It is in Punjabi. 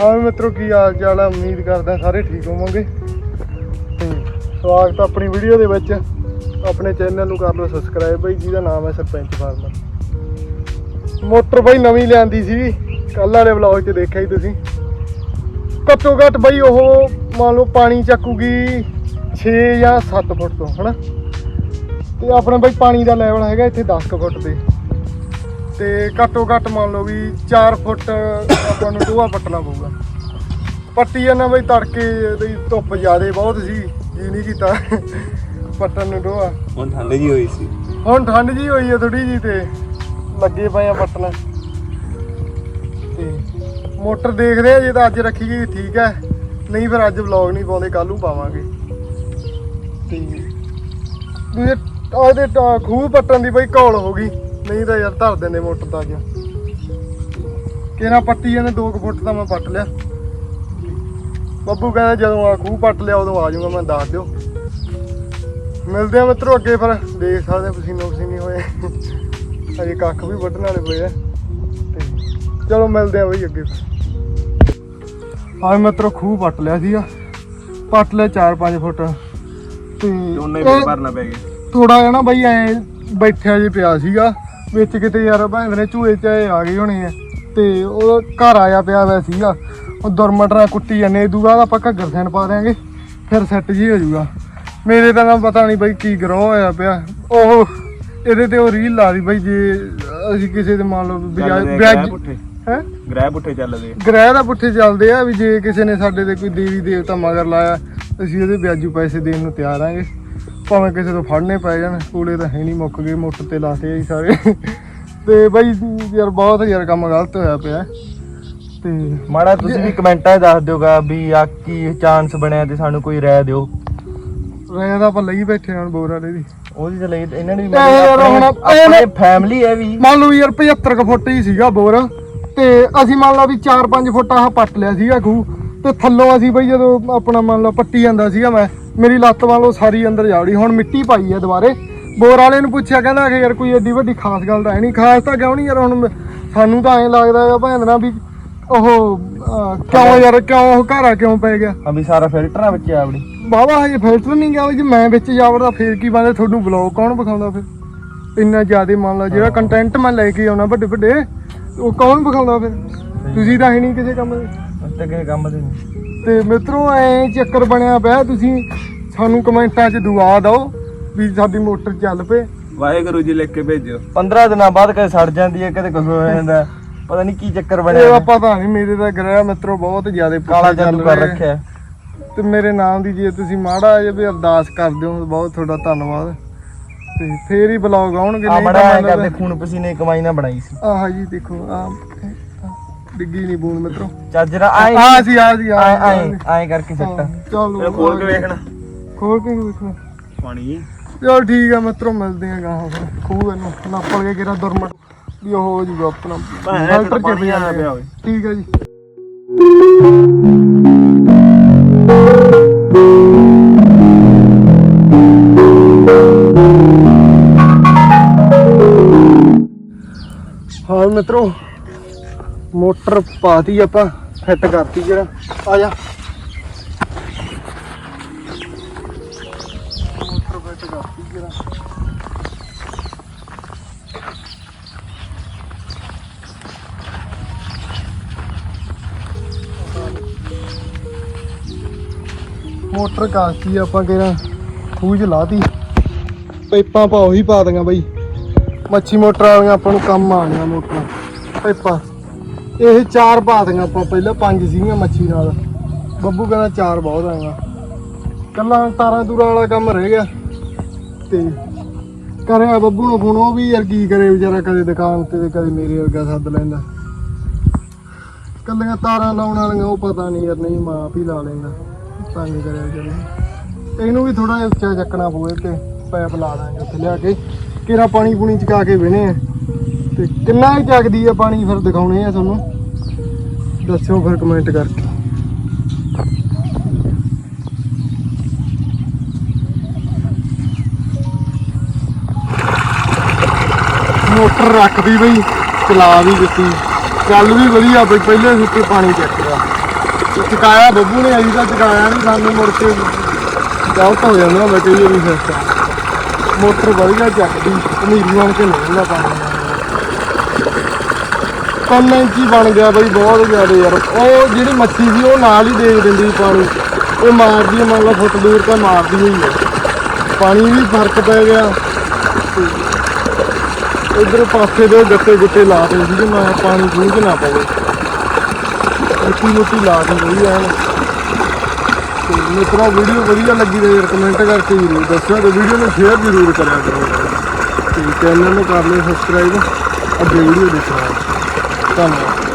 ਹਾਂ ਵੀ ਮਿੱਤਰੋ, ਕੀ ਹਾਲ ਚਾਲ ਹੈ ਉਮੀਦ ਕਰਦਾ ਸਾਰੇ ਠੀਕ ਹੋਵੋਗੇ। ਤੇ ਸਵਾਗਤ ਆਪਣੀ ਵੀਡੀਓ ਦੇ ਵਿੱਚ। ਆਪਣੇ ਚੈਨਲ ਨੂੰ ਕਰ ਲਓ ਸਬਸਕ੍ਰਾਈਬ ਬਾਈ, ਜਿਹਦਾ ਨਾਮ ਹੈ ਸਰਪੰਚ ਫਾਰਮਰ। ਮੋਟਰ ਬਾਈ ਨਵੀਂ ਲਿਆਂਦੀ ਸੀ ਕੱਲ ਵਾਲੇ ਵਲੌਗ 'ਚ ਦੇਖਿਆ ਹੀ ਤੁਸੀਂ। ਘੱਟੋ ਘੱਟ ਬਾਈ ਉਹ ਮੰਨ ਲਓ ਪਾਣੀ ਚੱਕੂਗੀ 6 ਜਾਂ 7 ਫੁੱਟ ਤੋਂ, ਹਨਾ? ਤੇ ਆਪਣਾ ਬਾਈ ਪਾਣੀ ਦਾ ਲੈਵਲ ਹੈਗਾ ਇੱਥੇ 10 ਕੁ ਫੁੱਟ ਤੇ। ਤੇ ਘੱਟੋ ਘੱਟ ਮੰਨ ਲਓ ਵੀ 4 ਫੁੱਟ ਆਪਾਂ ਨੂੰ ਟੋਆ ਪੱਟਣਾ ਪਊਗਾ। ਪੱਟੀ ਜਾਂਦਾ ਬਈ ਤੜਕੇ ਦੀ ਧੁੱਪ ਜ਼ਿਆਦੇ ਬਹੁਤ ਸੀ ਜੀ ਨਹੀਂ ਕੀਤਾ। ਪੱਟਣ ਨੂੰ ਟੋਆ ਹੁਣ ਠੰਡ ਜੀ ਹੋਈ ਸੀ। ਹੁਣ ਠੰਡ ਜੀ ਹੋਈ ਹੈ ਥੋੜੀ ਜੀ ਤੇ ਲੱਗੇ ਪਏ ਆ ਪੱਟਣਾ ਤੇ ਮੋਟਰ ਦੇਖਦੇ ਆ ਜੇ ਤਾਂ ਅੱਜ ਰੱਖੀ ਗਈ ਠੀਕ ਹੈ ਨਹੀਂ ਫਿਰ ਅੱਜ ਵਲੌਗ ਨਹੀਂ ਪਾਉਂਦੇ ਕੱਲ ਨੂੰ ਪਾਵਾਂਗੇ। ਤੇ ਦੂਜੇ ਉਹਦੇ ਖੂਹ ਪੱਟਣ ਦੀ ਬਈ ਘੋਲ ਹੋ ਗਈ। ਨਹੀਂ ਤਾਂ ਯਾਰ ਧਰ ਦਿੰਦੇ ਮੋਟਰ ਤਾਂ ਅੱਜ। ਕਿਹਨਾਂ ਪੱਟੀ ਜਾਂਦੇ 2 ਫੁੱਟ ਤਾਂ ਮੈਂ ਪੱਟ ਲਿਆ। ਬੱਬੂ ਕਹਿੰਦਾ ਜਦੋਂ ਆ ਖੂਹ ਪੱਟ ਲਿਆ ਉਦੋਂ ਆ ਜਾਊਗਾ ਮੈਂ ਦੱਸ ਦਿਓ। ਮਿਲਦੇ ਆ ਮਿੱਤਰੋ ਅੱਗੇ ਫਿਰ ਦੇਖ ਸਕਦੇ ਪਸੀਨੋ ਪਸੀਨੀ ਹੋਏ। ਅਜੇ ਕੱਖ ਵੀ ਵੱਢਣ ਵਾਲੇ ਪਏ ਆ। ਤੇ ਚਲੋ ਮਿਲਦੇ ਆ ਬਈ ਅੱਗੇ ਹਾਂ ਮਿੱਤਰੋ ਖੂਹ ਪੱਟ ਲਿਆ ਸੀਗਾ। ਪੱਟ ਲਿਆ 4-5 ਫੁੱਟ। ਤੇ ਉਹਨੇ ਵੀ ਭਰਨਾ ਪੈ ਗਿਆ ਥੋੜਾ ਨਾ ਬਈ ਐ ਬੈਠਿਆ ਜੇ ਪਿਆ ਸੀਗਾ। ਵਿੱਚ ਕਿਤੇ ਯਾਰ ਭੈਣ ਨੇ ਝੂਏ ਚ ਆ ਗਏ ਹੋਣੇ ਆ। ਤੇ ਉਹ ਘਰ ਆਇਆ ਪਿਆ ਵੈ ਸੀਗਾ। ਉਹ ਦੁਰਮਟਰਾ ਕੁੱਟੀ ਜਾਂਦੇ ਇਹ ਬਾਅਦ ਆਪਾਂ ਘੱਗਰ ਸੈਨ ਪਾ ਦਿਆਂਗੇ ਫਿਰ ਸੈੱਟ ਜੀ ਹੋ ਜਾਊਗਾ। ਮੇਰੇ ਤਾਂ ਨਾ ਪਤਾ ਨਹੀਂ ਬਈ ਕੀ ਗਰੋ ਹੋਇਆ ਪਿਆ। ਉਹ ਇਹਦੇ ਤੇ ਉਹ ਰੀਲ ਲਾ ਦੀ ਬਈ ਜੇ ਅਸੀਂ ਕਿਸੇ ਦੇ ਮੰਨ ਲਓ ਵਿਆਜ ਗ੍ਰਹਿ ਪੁੱਠੇ। ਹੈ? ਗ੍ਰਹਿ ਪੁੱਠੇ ਚੱਲਦੇ ਆ। ਗ੍ਰਹਿ ਦਾ ਪੁੱਠੇ ਚੱਲਦੇ ਆ ਵੀ ਜੇ ਕਿਸੇ ਨੇ ਸਾਡੇ ਤੇ ਕੋਈ ਦੇਵੀ ਦੇਵਤਾ ਮਗਰ ਲਾਇਆ ਅਸੀਂ ਉਹਦੇ ਵਿਆਜੂ ਪੈਸੇ ਦੇਣ ਨੂੰ ਤਿਆਰ ਆਂਗੇ। ਭਾਵੇਂ ਕਿਸੇ ਤੋਂ ਫੜਨੇ ਪੈ ਜਾਣ ਕੋਲੇ ਤਾਂ ਹੈ ਨਹੀਂ ਮੁੱਕ ਗਏ ਮੋਟਰ ਤੇ ਲਾਤੇ ਆ ਜੀ ਸਾਰੇ। ਤੇ ਬਾਈ ਯਾਰ ਬਹੁਤ ਯਾਰ ਕੰਮ ਗਲਤ ਹੋਇਆ ਪਿਆ। ਤੇ ਮਾੜਾ ਤੁਸੀਂ ਵੀ ਕਮੈਂਟਾਂ 'ਚ ਦੱਸ ਦਿਓਗਾ ਵੀ ਆ ਕੀ ਚਾਂਸ ਬਣਿਆ ਤੇ ਸਾਨੂੰ ਕੋਈ ਰਾਏ ਦਿਓ। ਰਹਿ ਦਾ ਆਪਾਂ ਲਈ ਬੈਠੇ ਹਾਂ ਬੋਰ ਵਾਲੇ ਦੀ ਉਹਦੀ ਤੇ ਲਈ ਇਹਨਾਂ ਨੇ ਵੀ ਇਹ ਯਾਰ ਹੁਣ ਆਪਣੇ ਇਹ- ਫੈਮਿਲੀ ਹੈ ਵੀ। ਮੰਨ ਲਓ ਯਾਰ 75 ਕੁ ਫੁੱਟ ਹੀ ਸੀਗਾ ਬੋਰ ਤੇ ਅਸੀਂ ਮੰਨ ਲਓ ਵੀ 4-5 ਫੁੱਟ ਆਹ ਪੱਟ ਲਿਆ ਸੀਗਾ ਖੂਹ ਤੇ ਥੱਲੋਂ ਅਸੀਂ ਬਈ ਜਦੋਂ ਆਪਣਾ ਮੰਨ ਲਓ ਪੱਟੀ ਜਾਂਦਾ ਸੀਗਾ ਮੈਂ ਮੇਰੀ ਲੱਤ ਮੰਨ ਲਓ ਸਾਰੀ ਅੰਦਰ ਜਾਵੜੀ ਹੁਣ ਮਿੱਟੀ ਪਾਈ ਹੈ ਦੁਬਾਰੇ। ਬੋਰ ਵਾਲੇ ਨੂੰ ਪੁੱਛਿਆ ਕਹਿੰਦਾ ਕਿ ਯਾਰ ਕੋਈ ਏਡੀ ਵੱਡੀ ਖਾਸ ਗੱਲ ਤਾਂ ਹੈ ਨਹੀਂ। ਖਾਸ ਤਾਂ ਕਿਉਂ ਨਹੀਂ ਯਾਰ ਹੁਣ ਸਾਨੂੰ ਤਾਂ ਐਂ ਲੱਗਦਾ ਹੈ ਭੈਣ ਨਾ ਵੀ ਉਹ ਅਹ, ਕਿਉਂ ਯਾਰ ਕਿਉਂ ਉਹ ਘਰਾ ਕਿਉਂ ਪੈ ਗਿਆ? ਆ ਵੀ ਸਾਰਾ ਫਿਲਟਰਾਂ ਵਿੱਚ ਆ ਆਪਣੀ। ਬਾਬਾ ਹਜੇ ਫਿਲਟਰ ਨਹੀਂ ਗਿਆ ਜੇ ਮੈਂ ਵਿੱਚ ਜਾਵੜਦਾ ਫੇਰ ਕੀ ਬੰਦੇ ਤੁਹਾਨੂੰ ਬਲੌਗ ਕੌਣ ਵਿਖਾਉਂਦਾ ਫਿਰ? ਇੰਨਾ ਜ਼ਿਆਦਾ ਮੰਨ ਲਾ ਜਿਹੜਾ ਕੰਟੈਂਟ ਮੈਂ ਲੈ ਕੇ ਆਉਣਾ ਵੱਡੇ ਵੱਡੇ ਉਹ ਕੌਣ ਵਿਖਾਉਂਦਾ ਫਿਰ? ਤੁਸੀਂ ਤਾਂ ਹੈ ਨਹੀਂ ਕਿਸੇ ਕੰਮ ਦੇ। ਉਸ ਤੇ ਕਿਸੇ ਕੰਮ ਦੇ ਨਹੀਂ। ਤੇ ਮਿੱਤਰੋ ਐ ਚੱਕਰ ਬਣਿਆ ਪਿਆ ਤੁਸੀਂ ਸਾਨੂੰ ਕਮੈਂਟਾਂ 'ਚ ਦੁਆ ਦਿਓ। ਵੀ ਸਾਡੀ ਮੋਟਰ ਚੱਲ ਪਏ। ਵਾਹਿਗੁਰੂ ਜੀ ਲਿਖ ਕੇ ਭੇਜਿਓ 15 ਦਿਨਾਂ ਬਾਅਦ ਕਦੇ ਸੜ ਜਾਂਦੀ ਹੈ ਕਦੇ ਕੁਝ ਹੋ ਜਾਂਦਾ ਪਤਾ ਨਹੀਂ ਕੀ ਚੱਕਰ ਬਣਿਆ ਇਹਦਾ ਹੈ। ਪਤਾ ਨਹੀਂ ਮੇਰੇ ਤਾਂ ਗ੍ਰਹਿ ਮਿੱਤਰੋ ਬਹੁਤ ਜ਼ਿਆਦਾ ਕਾਲਾ ਜਾਦੂ ਚੱਲ ਕਰ ਰਹੇ। ਰੱਖਿਆ। ਤੇ ਮੇਰੇ ਨਾਮ ਦੀ ਜੇ ਤੁਸੀਂ ਮਾੜਾ ਜਿਹਾ ਵੀ ਅਰਦਾਸ ਕਰ ਦਿਓ ਬਹੁਤ ਤੁਹਾਡਾ ਧੰਨਵਾਦ। ਤੇ ਫੇਰ ਹੀ ਬਲੌਗ ਆਉਣਗੇ ਆ ਨਹੀਂ ਬੜਾ ਤਾਂ ਐਂ ਕਰਦੇ ਖੂਨ ਪਸੀਨੇ ਦੀ ਕਮਾਈ ਨਾ ਬਣਾਈ ਸੀ। ਆਹ ਜੀ ਦੇਖੋ ਆ ਡਿੱਗੀ ਨਹੀਂ ਬੂੰਦ ਮਿੱਤਰੋ। ਚਾਜਰਾ ਆ ਐਂ ਸੀ ਆ ਜੀ ਆ ਐਂ ਐਂ ਐਂ ਕਰਕੇ ਸਿੱਟ। ਚਲੋ ਇਹ ਖੋਲ ਕੇ ਵੇਖਣਾ। ਖੋਲ ਕੇ ਵੇਖਣਾ ਪਾਣੀ। ਚਲ ਠੀਕ ਆ ਮਿੱਤਰੋ ਮਿਲਦੇ ਆ ਗਾਹਾਂ ਫਿਰ। ਖੂਹ ਇਹਨੂੰ ਨਾਪਲ ਕੇ ਕਿਹੜਾ ਦੁਰਮਟ ਵੀ ਉਹ ਹੋ ਜੂਗਾ ਆਪਣਾ। ਫਿਲਟਰ ਚ ਪਿਆ ਆਇਆ ਪਿਆ ਹੋਵੇ। ਠੀਕ ਆ ਜੀ। ਹਾਂ ਮਿੱਤਰੋ ਮੋਟਰ ਪਾਤੀ ਆਪਾਂ ਫਿੱਟ ਕਰਤੀ ਜਰਾ ਆ ਜਾ। ਮੋਟਰ ਕਾਸਤੀ ਆਪਾਂ ਕਿਹੜਾ ਖੂਜ ਲਾਤੀ। ਪਾਈਪਾਂ ਪਾ ਉਹੀ ਪਾ ਦਾਂਗਾ ਬਈ। ਮੱਛੀ ਮੋਟਰ ਵਾਲੀਆਂ ਆਪਾਂ ਨੂੰ ਕੰਮ ਆਣੀਆਂ ਮੋਟਰਾਂ। ਪਾਈਪਾਂ। ਇਹ ਚਾਰ ਪਾ ਦਾਂਗਾ ਆਪਾਂ, ਪਹਿਲਾਂ ਪੰਜ ਸੀਗੀਆਂ ਮੱਛੀ ਨਾਲ। ਬੱਬੂ ਕਹਿੰਦਾ ਚਾਰ ਬਹੁਤ ਆਏਗਾ ਕੱਲਾ ਤਾਰਾਂ ਤੂਰਾਂ ਵਾਲਾ ਕੰਮ ਰਹਿ ਗਿਆ। ਤੇ ਕਰਿਆ ਬੱਬੂ ਨੂੰ ਫੋਨ ਉਹ ਵੀ ਯਾਰ ਕੀ ਕਰੇ ਵਿਚਾਰਾ ਕਦੇ ਦੁਕਾਨ ਤੇ ਤੇ ਕਦੇ ਮੇਰੇ ਵਰਗਾ ਸੱਦ ਲੈਂਦਾ। ਕੱਲੀਆਂ ਤਾਰਾਂ ਲਾਉਣ ਵਾਲੀਆਂ ਉਹ ਪਤਾ ਨਹੀਂ ਯਾਰ, ਨਹੀਂ ਮਾਂ, ਆਪ ਲਾ ਲੈਂਦਾ। ਤੰਗ ਕਰਿਆ ਵਿਚਾਰੇ ਇਹਨੂੰ ਵੀ ਥੋੜਾ ਜਿਹਾ ਉੱਚਾ ਚੱਕਣਾ ਪਵੇ ਤੇ ਪੈਪ ਲਾ ਦਾਂਗੇ ਉੱਥੇ ਲਿਆ ਕੇ। ਕਿਹੜਾ ਪਾਣੀ ਪੂਣੀ ਚਕਾ ਕੇ ਬਹਿਨੇ ਆ। ਤੇ ਕਿੰਨਾ ਹੀ ਚੱਕਦੀ ਆ ਪਾਣੀ ਫਿਰ ਦਿਖਾਉਣੇ ਆ ਤੁਹਾਨੂੰ। ਦੱਸਿਓ ਫਿਰ ਕਮੈਂਟ ਕਰਕੇ। ਮੋਟਰ ਰੱਖਦੀ ਬਈ, ਚਲਾ ਵੀ ਦਿੱਤੀ। ਚੱਲ ਵੀ ਵਧੀਆ ਬਈ, ਪਹਿਲੇ ਸੁੱਕੇ ਪਾਣੀ ਚੱਕ। ਚਕਾਇਆ ਬੱਬੂ ਨੇ, ਅਜੀ ਤਾਂ ਚਕਾਇਆ ਨਹੀਂ, ਸਾਨੂੰ ਮੁੜ ਕੇ ਗਲਤ ਹੋ ਜਾਂਦਾ ਮੈਂ ਕਈ ਵਾਰੀ ਮੋਟਰ ਵਧੀਆ ਚੱਕਦੀ, ਪਨੀਰੀ ਬਣ ਕੇ ਨਿਕਲਦਾ ਪਾਣੀ ਤਿੰਨ ਇੰਚੀ ਬਣ ਗਿਆ ਬਈ, ਬਹੁਤ ਜ਼ਿਆਦਾ ਯਾਰ। ਉਹ ਜਿਹੜੀ ਮੱਛੀ ਸੀ, ਉਹ ਨਾਲ ਹੀ ਦੇਖ ਦਿੰਦੀ ਸੀ ਪਾਣੀ। ਉਹ ਮਾਰਦੀ ਮੰਨ ਲਓ ਫੁੱਟ ਦੂਰ ਤਾਂ ਮਾਰਦੀ ਹੋਈ ਹੈ ਪਾਣੀ ਵੀ ਫ਼ਰਕ ਪੈ ਗਿਆ। ਇਧਰ ਪਾਸੇ ਦੇ ਗੱਟੇ ਗੁੱਟੇ ਲਾ ਦੇ ਸੀ ਮੈਂ ਪਾਣੀ ਖੂਹ ਨਾ ਪਵੇ। ਮਿੱਟੀ ਮੁੱਟੀ ਲਾ ਕੇ ਗਈ ਐਨ। ਤੇ ਮਿੱਤਰੋ ਵੀਡੀਓ ਵਧੀਆ ਲੱਗੀ ਤਾਂ ਤੇ ਕਮੈਂਟ ਕਰਕੇ ਜ਼ਰੂਰ ਦੱਸਿਓ ਤੇ ਵੀਡੀਓ ਨੂੰ ਸ਼ੇਅਰ ਜ਼ਰੂਰ ਕਰਿਆ ਕਰੋ। ਤੇ ਚੈਨਲ ਨੂੰ ਕਰ ਲਿਓ ਸਬਸਕ੍ਰਾਈਬ ਅੱਗੇ ਵੀਡੀਓ ਦੇਖਣਾ। ਧੰਨਵਾਦ।